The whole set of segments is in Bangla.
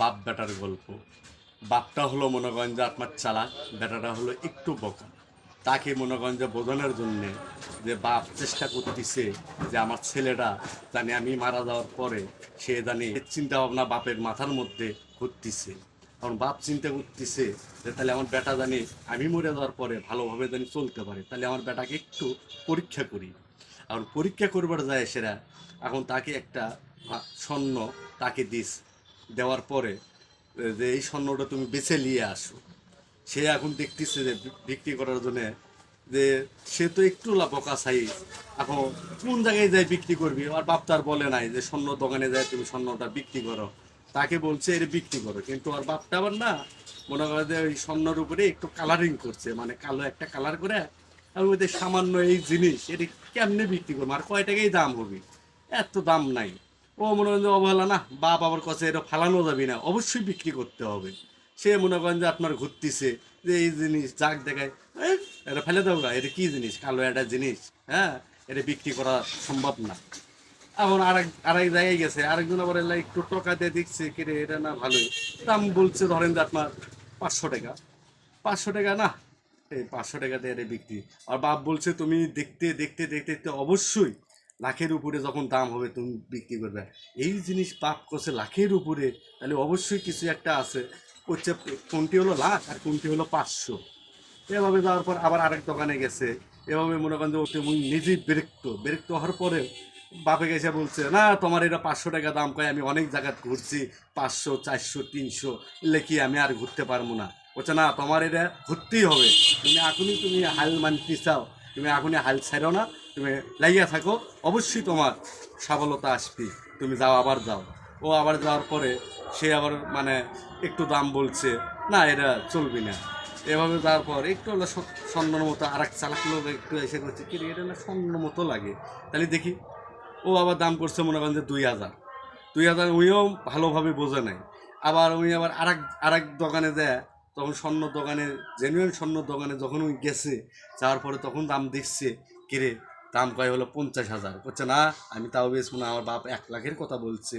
বাপ বেটার গল্প। বাপটা হলো মনে যে আপনার চালাক বেটাটা হলো একটু বোকা। তাকে মনে যে বোঝানোর জন্যে যে বাপ চেষ্টা করতেছে যে আমার ছেলেটা জানি আমি মারা যাওয়ার পরে সে জানি চিন্তা ভাবনা বাপের মাথার মধ্যে ঘুরতেছে। কারণ বাপ চিন্তা করতেছে যে তাহলে আমার বেটা জানি আমি মরে যাওয়ার পরে ভালোভাবে জানি চলতে পারে, তাহলে আমার বেটাকে একটু পরীক্ষা করি। আর পরীক্ষা করবার যায় সেরা, এখন তাকে একটা স্বর্ণ তাকে দিস। দেওয়ার পরে যে এই স্বর্ণটা তুমি বেছে নিয়ে আসো। সে এখন দেখতেছে যে বিক্রি করার জন্য যে সে তো একটু লাপকা সাই এখন কোন জায়গায় যায় বিক্রি করবি? আর বাপ তার বলে নাই যে স্বর্ণ দোকানে যায় তুমি স্বর্ণটা বিক্রি করো। তাকে বলছে এর বিক্রি করো। কিন্তু আর বাপটা আবার না, মনে করে যে ওই স্বর্ণের উপরে একটু কালারিং করছে মানে কালো একটা কালার করে, আর ওই সামান্য এই জিনিস, এটা কেমনে বিক্রি করব? আর কয় টাকাই দাম হবে? এত দাম নাই। ও মনে করেন যে অবহেলা না বাপ আবার কাছে এটা ফালানো যাবে না অবশ্যই বিক্রি করতে হবে। সে মনে করেন যে আপনার ঘুরতেছে যে এই জিনিস যাক দেখায় "এ, এটা ফেলে দাও গা এটা কী জিনিস কালো একটা জিনিস হ্যাঁ? এটা বিক্রি করা সম্ভব না। এখন আরেক আরেক জায়গায় গেছে আরেকজন আবার এলা একটু টাকা দিয়ে দেখছে কিরে এটা না ভালোই। দাম বলছে ধরেন যে আপনার পাঁচশো টাকা। পাঁচশো টাকা না এই পাঁচশো টাকা দিয়ে এটা বিক্রি। আর বাপ বলছে তুমি দেখতে দেখতে দেখতে দেখতে অবশ্যই লাখের উপরে যখন দাম হবে তুমি বিক্রি করবে। এই জিনিস পাপ করছে লাখের উপরে, তাহলে অবশ্যই কিছু একটা আছে। হচ্ছে কোনটি হলো লাখ আর কোনটি হলো পাঁচশো। এভাবে যাওয়ার পর আবার আরেক দোকানে গেছে। এভাবে মনে করেন যে ওতে মুই নিজেই বিরক্ত। বিরক্ত হওয়ার পরে বাপে গেছে বলছে, না, তোমার এটা পাঁচশো টাকা দাম, কয়, আমি অনেক জায়গায় ঘুরছি, পাঁচশো, চারশো, তিনশো লেখি আমি আর ঘুরতে পারব না? বলছে, না, তোমার এটা ঘুরতেই হবে। তুমি এখনই তুমি হাল মানতে চাও, তুমি এখনই হাল ছাড়ো না তুমি লাগিয়ে থাকো, অবশ্যই তোমার সফলতা আসবে। তুমি যাও, আবার যাও। ও আবার যাওয়ার পরে সে আবার মানে একটু দাম বলছে, না, এটা চলবি না। এভাবে যাওয়ার পর একটু হলো স্বর্ণর মতো আর এক চালাক লোক একটু এসে করছে কি এটা না স্বর্ণ মতো লাগে? তাহলে দেখি, ও আবার দাম করছে মনে করেন যে দুই হাজার। দুই হাজার উইও ভালোভাবে বোঝে নাই। আবার উনি আবার আরেক আরেক দোকানে দেয়, তখন স্বর্ণ দোকানে জেনুইন স্বর্ণ দোকানে যখন উনি গেছে, যাওয়ার পরে তখন দাম দেখছে কিরে দাম কয় হলো পঞ্চাশ হাজার। করছে না, আমি তাও বেশ না, আমার বাপ এক লাখের কথা বলছে।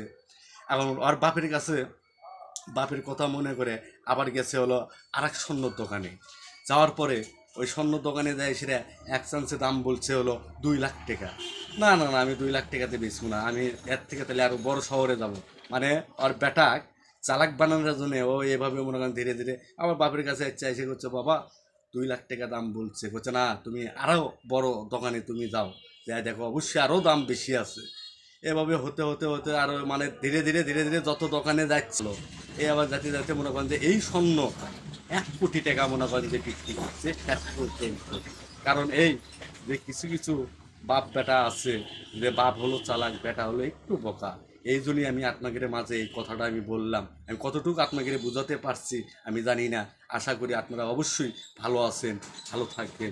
এখন ওর বাপের কাছে, বাপের কথা মনে করে আবার গেছে হলো আরেক স্বর্ণর দোকানে। যাওয়ার পরে ওই স্বর্ণ দোকানে যায় সেটা এক চান্সে দাম বলছে হলো দুই লাখ টাকা। না না না, আমি দুই লাখ টাকাতে বেচবো না, আমি এর থেকে তাহলে আরও বড় শহরে যাব। মানে ওর বেটাক চালাক বানানোর জন্য ও এভাবে মনে করেন ধীরে ধীরে আমার বাপের কাছে চাইছে করছে, বাবা দুই লাখ টাকা দাম বলছে। বলছে, না, তুমি আরও বড় দোকানে তুমি যাও। যাই দেখো, অবশ্যই আরও দাম বেশি আছে। এভাবে হতে হতে হতে আরও মানে ধীরে ধীরে ধীরে ধীরে যত দোকানে যাচ্ছিল এই আবার যাতে যাতে মনে করেন যে এই স্বর্ণ এক কোটি টাকা মনে করেন যে বিক্রি করছে। কারণ এই যে কিছু কিছু বাপ বেটা আছে, যে বাপ হলো চালাক, বেটা হলো একটু বোকা। এই জন্যই আমি আপনাদের মাঝে এই কথাটা আমি বললাম। আমি কতটুকু আপনাদের বোঝাতে পারছি আমি জানি না। আশা করি আপনারা অবশ্যই ভালো আছেন, ভালো থাকবেন।